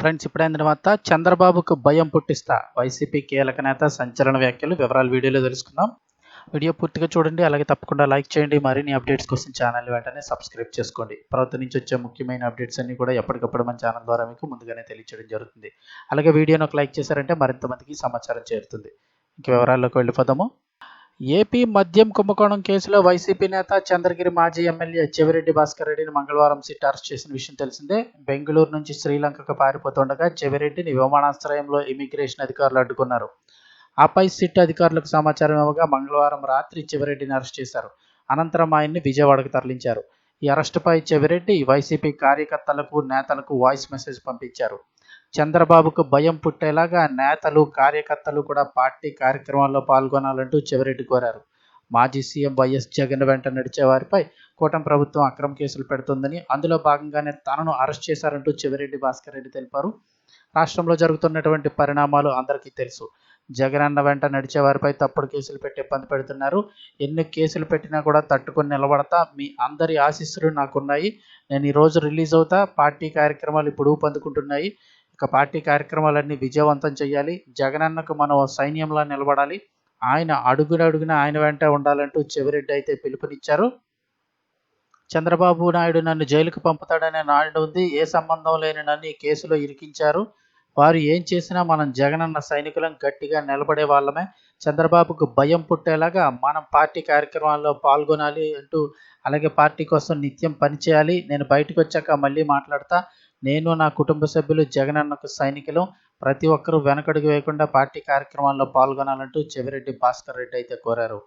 Friends ఇప్పుడైన తర్వాత చంద్రబాబుకు భయం పుట్టిస్తా. వైసీపీ కీలక నేత సంచలన వ్యాఖ్యలు వివరాలు వీడియోలో తెలుసుకుందాం. వీడియో పూర్తిగా చూడండి అలాగే తప్పకుండా లైక్ చేయండి. మరిన్ని అప్డేట్స్ కోసం ఛానల్ వెంటనే సబ్స్క్రైబ్ చేసుకోండి. ప్రభుత్వం నుంచి వచ్చే ముఖ్యమైన అప్డేట్స్ అన్ని కూడా ఎప్పటికప్పుడు మన ఛానల్ ద్వారా మీకు ముందుగానే తెలియచేయడం జరుగుతుంది. అలాగే వీడియోను ఒక లైక్ చేశారంటే మరింత మందికి సమాచారం చేరుతుంది. ఇంక వివరాల్లోకి వెళ్ళిపోదాము. ఏపీ మద్యం కుంభకోణం కేసులో వైసీపీ నేత చంద్రగిరి మాజీ ఎమ్మెల్యే చెవిరెడ్డి భాస్కర్ రెడ్డిని మంగళవారం సిట్ అరెస్ట్ చేసిన విషయం తెలిసిందే. బెంగళూరు నుంచి శ్రీలంకకు పారిపోతుండగా చెవిరెడ్డిని విమానాశ్రయంలో ఇమిగ్రేషన్ అధికారులు అడ్డుకున్నారు. ఆపై సిట్ అధికారులకు సమాచారం ఇవ్వగా మంగళవారం రాత్రి చెవిరెడ్డిని అరెస్ట్ చేశారు. అనంతరం ఆయన్ని విజయవాడకు తరలించారు. ఈ అరెస్టుపై చెవిరెడ్డి వైసీపీ కార్యకర్తలకు నేతలకు వాయిస్ మెసేజ్ పంపించారు. చంద్రబాబుకు భయం పుట్టేలాగా నేతలు కార్యకర్తలు కూడా పార్టీ కార్యక్రమాల్లో పాల్గొనాలంటూ చెవిరెడ్డి కోరారు. మాజీ సీఎం వైఎస్ జగన్ వెంట నడిచే వారిపై కూటమి ప్రభుత్వం అక్రమ కేసులు పెడుతుందని అందులో భాగంగానే తనను అరెస్ట్ చేశారంటూ చెవిరెడ్డి భాస్కర్ రెడ్డి తెలిపారు. రాష్ట్రంలో జరుగుతున్నటువంటి పరిణామాలు అందరికీ తెలుసు. జగన్ అన్న వెంట నడిచే వారిపై తప్పుడు కేసులు పెట్టి ఇబ్బంది పెడుతున్నారు. ఎన్ని కేసులు పెట్టినా కూడా తట్టుకొని నిలబడతా మీ అందరి ఆశీస్సులు నాకున్నాయి. నేను ఈరోజు రిలీజ్ అవుతా పార్టీ కార్యక్రమాలు ఇప్పుడు ఊపందుకుంటున్నాయి. ఇక పార్టీ కార్యక్రమాలన్నీ విజయవంతం చేయాలి జగనన్నకు మనం సైన్యంలా నిలబడాలి. ఆయన అడుగున అడుగున ఆయన వెంట ఉండాలంటూ చెవిరెడ్డి అయితే పిలుపునిచ్చారు. చంద్రబాబు నాయుడు నన్ను జైలుకు పంపుతాడనే నాయుడు ఉంది. ఏ సంబంధం లేని నన్ను ఈ కేసులో ఇరికించారు. వారు ఏం చేసినా మనం జగనన్న సైనికులం గట్టిగా నిలబడే వాళ్ళమే. చంద్రబాబుకు భయం పుట్టేలాగా మనం పార్టీ కార్యక్రమాల్లో పాల్గొనాలి అంటూ అలాగే పార్టీ కోసం నిత్యం పనిచేయాలి. నేను బయటకు వచ్చాక మళ్ళీ మాట్లాడతా. నేను నా కుటుంబ సభ్యులు జగనన్నకు సైనికులు. ప్రతి ఒక్కరూ వెనకడుగు వేయకుండా పార్టీ కార్యక్రమాల్లో పాల్గొనాలంటూ చెవిరెడ్డి భాస్కర్ రెడ్డి అయితే కోరారు.